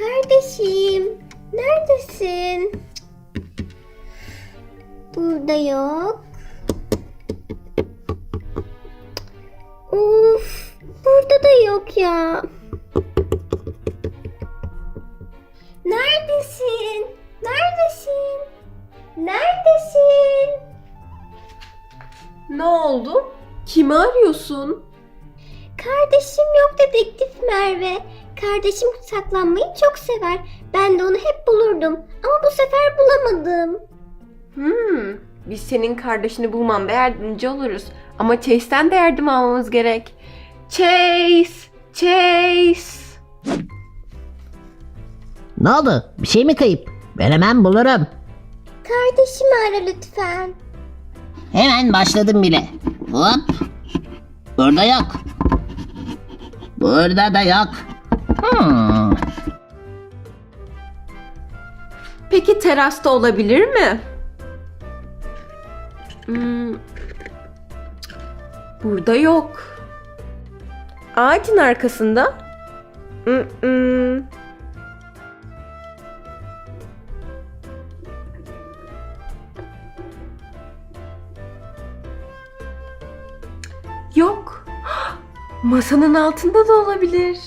Kardeşim, neredesin? Burada yok. Uf, burada da yok ya. Neredesin? Neredesin? Neredesin? Ne oldu? Kimi arıyorsun? Kardeşim yok dedektif Merve. Kardeşim saklanmayı çok sever. Ben de onu hep bulurdum. Ama bu sefer bulamadım. Hmm, biz senin kardeşini bulmanda yardımcı oluruz. Ama Chase'den de yardım almamız gerek. Chase! Chase! Ne oldu? Bir şey mi kayıp? Ben hemen bulurum. Kardeşimi ara lütfen. Hemen başladım bile. Hop. Burada yok. Burada da yok. Peki terasta olabilir mi? Hmm, Burada yok. Ağacın arkasında? Mm-mm. Yok. Masanın altında da olabilir.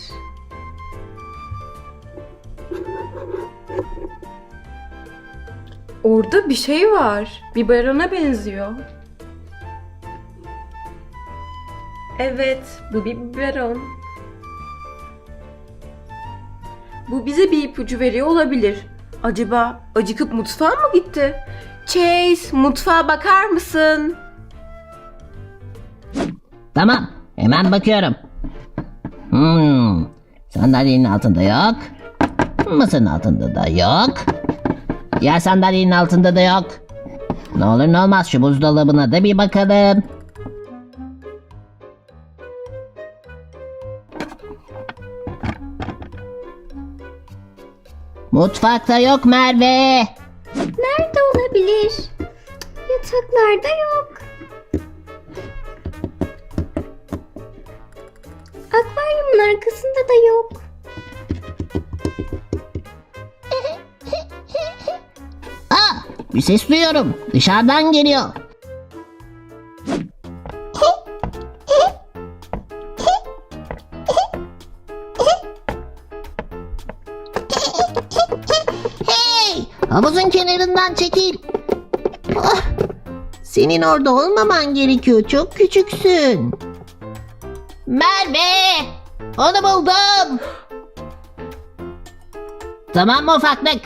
Orada bir şey var. Biberona benziyor. Evet, bu bir biberon. Bu bize bir ipucu veriyor olabilir. Acaba acıkıp mutfağa mı gitti? Chase, mutfağa bakar mısın? Tamam. Hemen bakıyorum. Hmm. Sandalyenin altında yok. Masanın altında da yok. Ya sandalyenin altında da yok. Ne olur ne olmaz şu buzdolabına da bir bakalım. Mutfakta yok Merve. Nerede olabilir? Yataklarda yok. Akvaryumun arkasında da yok. Bir ses duyuyorum. Dışarıdan geliyor. Hey! Havuzun kenarından çekil. Ah, senin orada olmaman gerekiyor. Çok küçüksün. Merve! Onu buldum. Tamam mı ufaklık?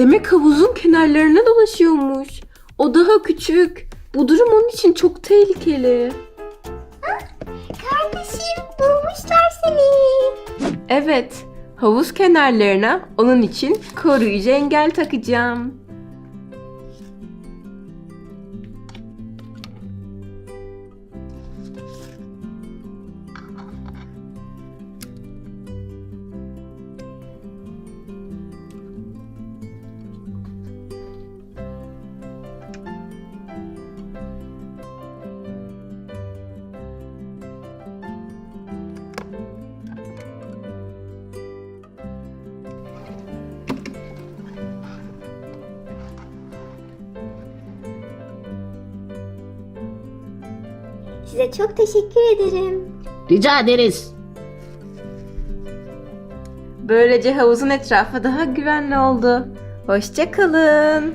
Demek havuzun kenarlarına dolaşıyormuş. O daha küçük. Bu durum onun için çok tehlikeli. Kardeşim bulmuşlar seni. Evet, havuz kenarlarına onun için koruyucu engel takacağım. Size çok teşekkür ederim. Rica ederiz. Böylece havuzun etrafı daha güvenli oldu. Hoşça kalın.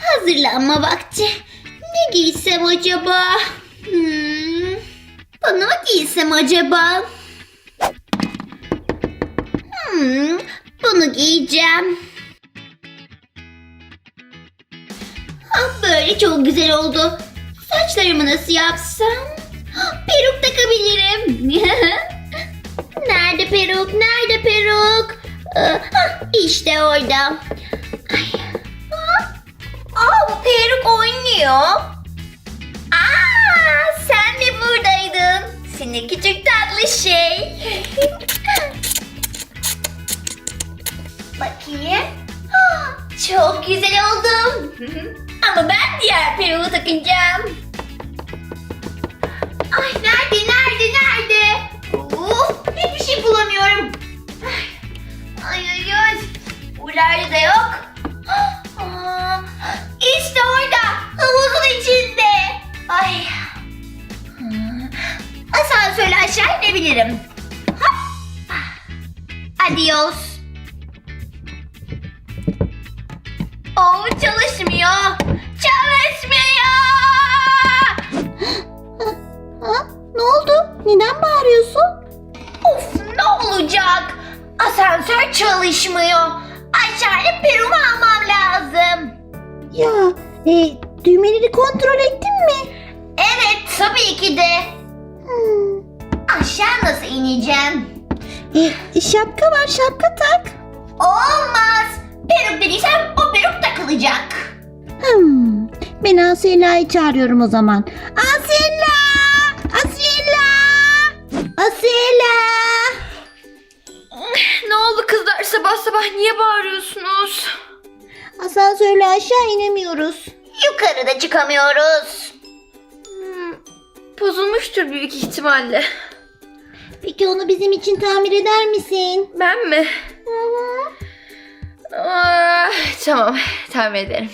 Hazırlanma vakti. Ne giysem acaba? Hmm, bunu mu giysem acaba? Hmm, bunu giyeceğim. Böyle çok güzel oldu. Saçlarımı nasıl yapsam? Peruk takabilirim. nerede peruk? Nerede peruk? Ee, işte orada. Ay. Aa, peruk oynuyor. Aa, sen de buradaydın. Seni küçük tatlı şey. Bakayım. Çok güzel oldum. Ama ben diğer peruğu takacağım. Ay nerede nerede nerede? Of hiçbir şey bulamıyorum. Ay ay ay. Buralarda da yok. Aa, işte orada. Havuzun içinde. Ay. Hmm. Asansörle aşağı inebilirim. Hop. Adios. Oh çalışmıyor. Kontrol ettin mi? Evet tabii ki de. Hmm. Aşağı nasıl ineceğim? E, şapka var şapka tak. Olmaz. Peruk dediysem o peruk takılacak. Hmm. Ben Asella'yı çağırıyorum o zaman. Asella! Asella! Asella! Ne oldu kızlar sabah sabah niye bağırıyorsunuz? Asansörle aşağı inemiyoruz. Yukarıda çıkamıyoruz. Hmm, bozulmuştur büyük ihtimalle. Peki onu bizim için tamir eder misin? Ben mi? Ah, tamam tamam ederim.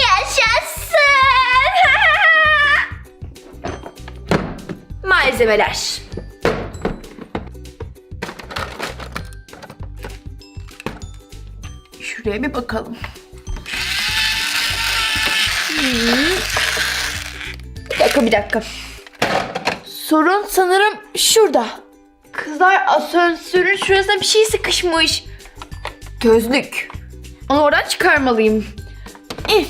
Yaşasın. Malzemeler. Şuraya bir bakalım. Bir dakika bir dakika. Sorun sanırım şurada. Kızlar asansörün şurasına bir şey sıkışmış. Gözlük. Onu oradan çıkarmalıyım. Eh,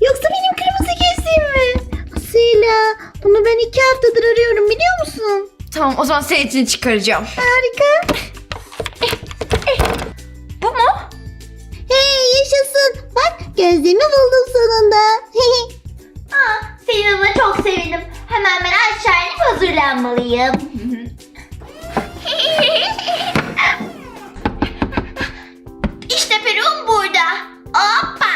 Yoksa benim kırmızı gözlüğüm mü? Asella bunu ben iki haftadır arıyorum biliyor musun? Tamam o zaman senin için çıkaracağım. Harika. Gözlüğümü buldum sonunda. Aa, senin adına çok sevindim. Hemen ben aşağı inip hazırlanmalıyım. işte peruğum burada. Hoppa.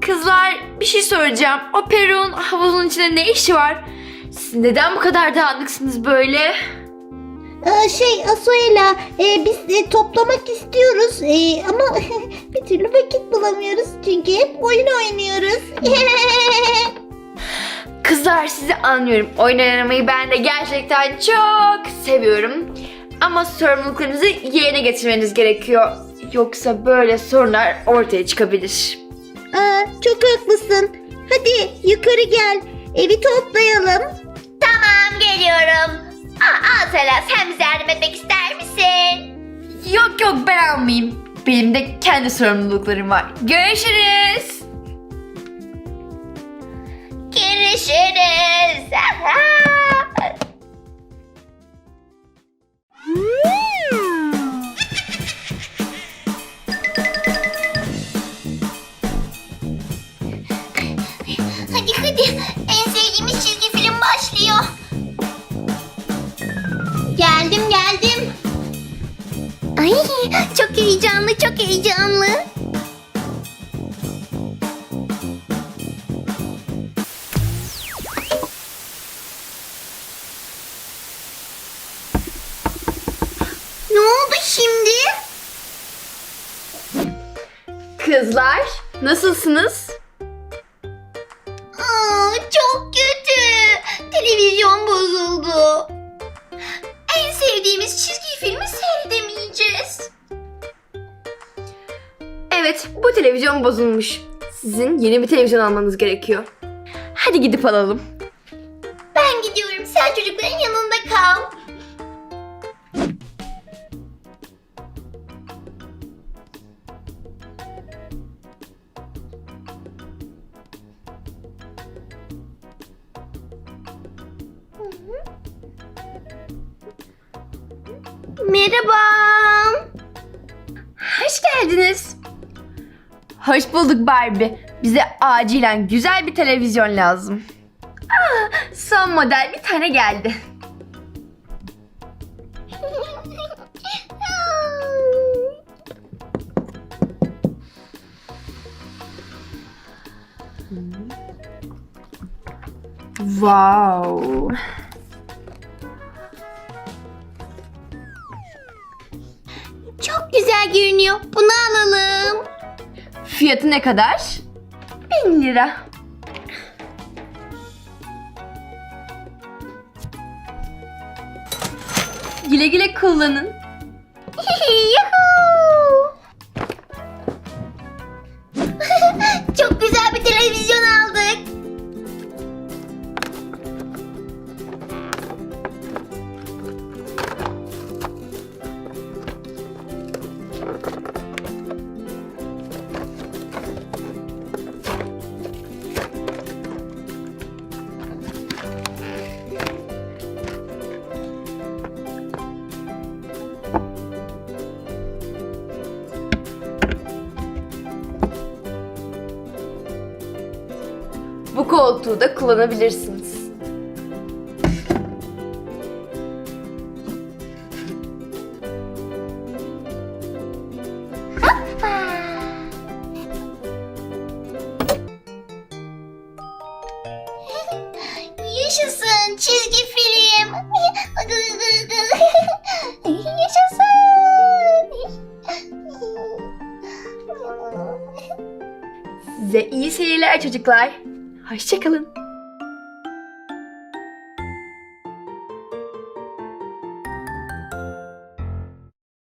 Kızlar bir şey soracağım. O peruğun havuzun içinde ne işi var? Siz neden bu kadar dağınıksınız böyle? Aa, şey Asuela e, biz e, toplamak istiyoruz e, ama türlü vakit bulamıyoruz çünkü hep oyun oynuyoruz. Kızlar sizi anlıyorum. Oyun oynamayı ben de gerçekten çok seviyorum. Ama sorumluluklarınızı yerine getirmeniz gerekiyor. Yoksa böyle sorunlar ortaya çıkabilir. Aa, çok haklısın. Hadi yukarı gel evi toplayalım. Tamam geliyorum. Aa, Asela sen bize yardım etmek ister misin? Yok yok ben almayayım. Benim de kendi sorumluluklarım var. Görüşürüz. Görüşürüz. Kızlar nasılsınız? Aa, çok kötü. Televizyon bozuldu. En sevdiğimiz çizgi filmi seyredemeyeceğiz. Evet, bu televizyon bozulmuş. Sizin yeni bir televizyon almanız gerekiyor. Hadi gidip alalım. Merhaba. Hoş geldiniz. Hoş bulduk Barbie. Bize acilen güzel bir televizyon lazım. Aa, son model bir tane geldi. Wow. güzel görünüyor. Bunu alalım. Fiyatı ne kadar? Bin lira. Güle güle kullanın. Çok güzel bir televizyon aldık. Bu koltuğu da kullanabilirsiniz. Yaşasın çizgi film. Yaşasın. Size iyi seyirler çocuklar. Hoşçakalın.